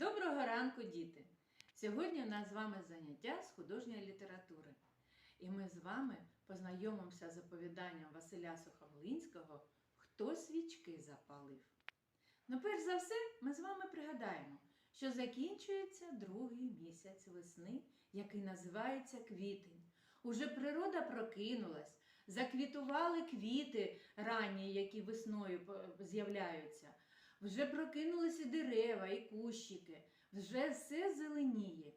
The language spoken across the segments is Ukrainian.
Доброго ранку, діти! Сьогодні у нас з вами заняття з художньої літератури. І ми з вами познайомимося з оповіданням Василя Сухомлинського Хто свічки запалив. Ну, перш за все, ми з вами пригадаємо, що закінчується другий місяць весни, який називається квітень. Уже природа прокинулась, заквітували квіти ранні, які весною з'являються. Вже прокинулися дерева і кущики, вже все зеленіє.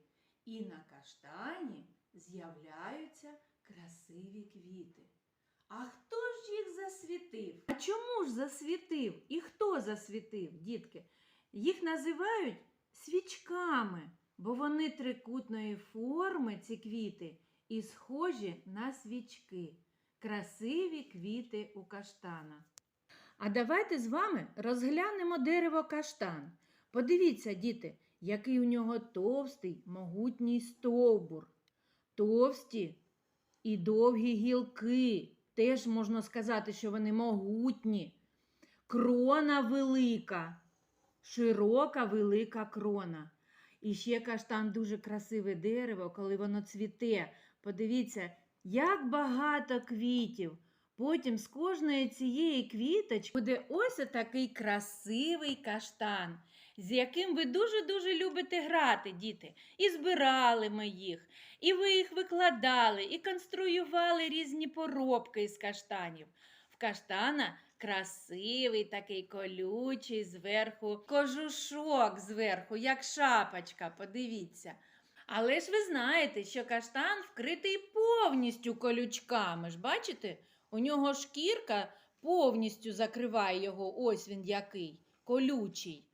І на каштані з'являються красиві квіти. А хто ж їх засвітив? А чому ж засвітив? І хто засвітив, дітки? Їх називають свічками, бо вони трикутної форми, ці квіти, і схожі на свічки. Красиві квіти у каштана. А давайте з вами розглянемо дерево каштан. Подивіться, діти, який у нього товстий, могутній стовбур, товсті і довгі гілки. Теж можна сказати, що вони могутні. Крона велика, широка велика крона. І ще каштан дуже красиве дерево, коли воно цвіте. Подивіться, як багато квітів. Потім з кожної цієї квіточки буде ось такий красивий каштан, з яким ви дуже-дуже любите грати, діти. І збирали ми їх, і ви їх викладали, і конструювали різні поробки із каштанів. В каштана красивий такий колючий зверху, кожушок зверху, як шапочка, подивіться. Але ж ви знаєте, що каштан вкритий повністю колючками. ж Бачите? У нього шкірка повністю закриває його, ось він який, колючий.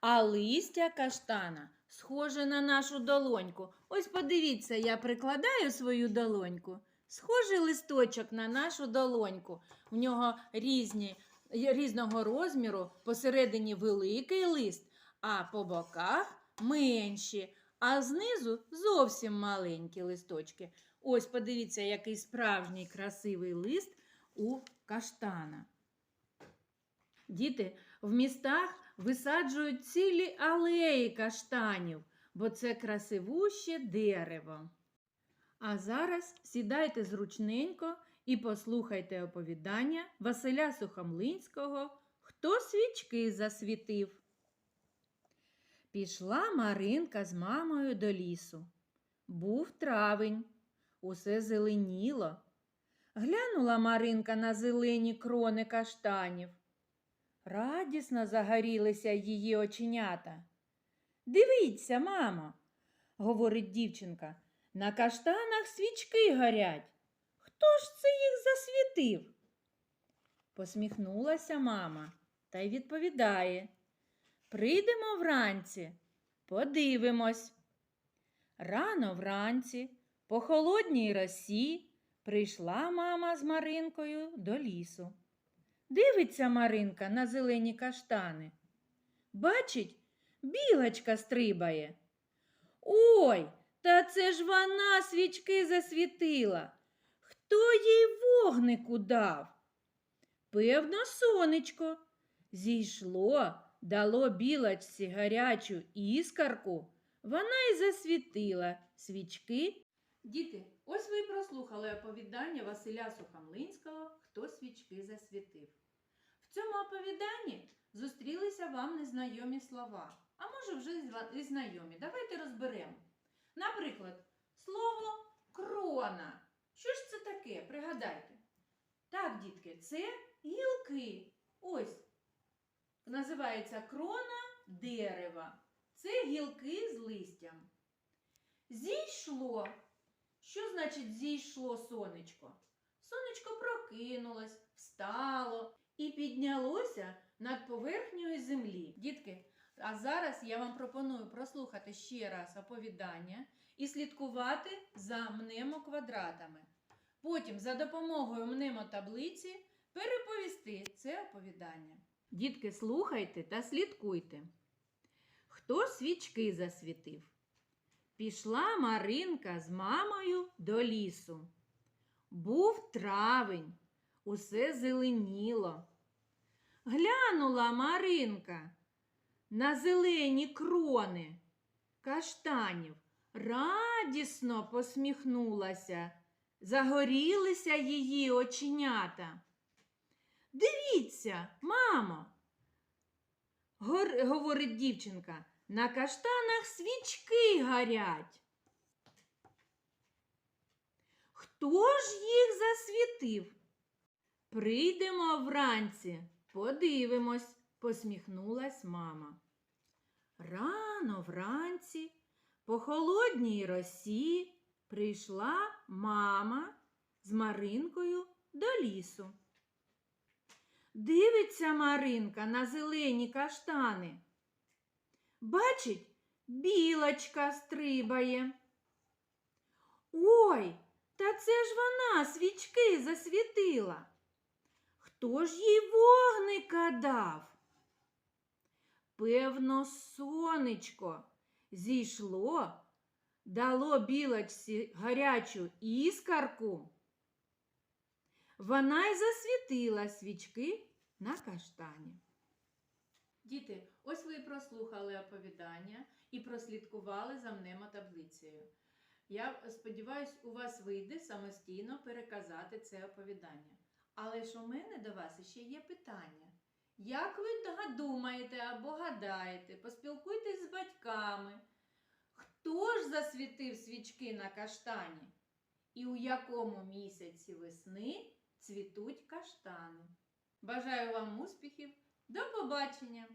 А листя каштана схоже на нашу долоньку. Ось подивіться, я прикладаю свою долоньку. Схожий листочок на нашу долоньку. У нього різні, різного розміру, посередині великий лист, а по боках менші, а знизу зовсім маленькі листочки. Ось подивіться, який справжній красивий лист у каштана. Діти в містах висаджують цілі алеї каштанів, бо це красивуще дерево. А зараз сідайте зручненько і послухайте оповідання Василя Сухомлинського Хто свічки засвітив. Пішла Маринка з мамою до лісу. Був травень, усе зеленіло. Глянула Маринка на зелені крони каштанів. Радісно загорілися її оченята. Дивіться, мамо, говорить дівчинка, на каштанах свічки горять. Хто ж це їх засвітив? Посміхнулася мама та й відповідає. Прийдемо вранці, подивимось. Рано вранці, по холодній росі, прийшла мама з Маринкою до лісу. Дивиться Маринка на зелені каштани. Бачить, білочка стрибає. Ой, та це ж вона свічки засвітила. Хто їй вогнику дав? Певно, сонечко. Зійшло, дало білочці гарячу іскарку. Вона й засвітила свічки. Діти, ось ви й прослухали оповідання Василя Сухомлинського Хто свічки засвітив. В цьому оповіданні зустрілися вам незнайомі слова, а може вже і знайомі. Давайте розберемо. Наприклад, слово крона. Що ж це таке? Пригадайте. Так, дітки, це гілки. Ось. Називається крона дерева. Це гілки з листям. Зійшло. Що значить зійшло сонечко? Сонечко прокинулось, встало і піднялося над поверхнею землі. Дітки, а зараз я вам пропоную прослухати ще раз оповідання і слідкувати за мнемоквадратами. Потім за допомогою мнемотаблиці переповісти це оповідання. Дітки, слухайте та слідкуйте. Хто свічки засвітив? Пішла Маринка з мамою до лісу. Був травень, усе зеленіло. Глянула Маринка на зелені крони каштанів радісно посміхнулася, загорілися її оченята. Дивіться, мамо, говорить дівчинка, на каштанах свічки горять. Хто ж їх засвітив? Прийдемо вранці, подивимось, посміхнулась мама. Рано вранці, по холодній росі, прийшла мама з Маринкою до лісу. Дивиться Маринка на зелені каштани. Бачить, білочка стрибає. Ой, та це ж вона свічки засвітила. Хто ж їй вогника дав? Певно, сонечко зійшло, дало білочці гарячу іскарку. Вона й засвітила свічки на каштані. Діти, ось ви прослухали оповідання і прослідкували за мнемотаблицею. Я сподіваюся, у вас вийде самостійно переказати це оповідання. Але ж у мене до вас ще є питання. Як ви думаєте або гадаєте, поспілкуйтесь з батьками, хто ж засвітив свічки на каштані? І у якому місяці весни цвітуть каштани? Бажаю вам успіхів! До побачення!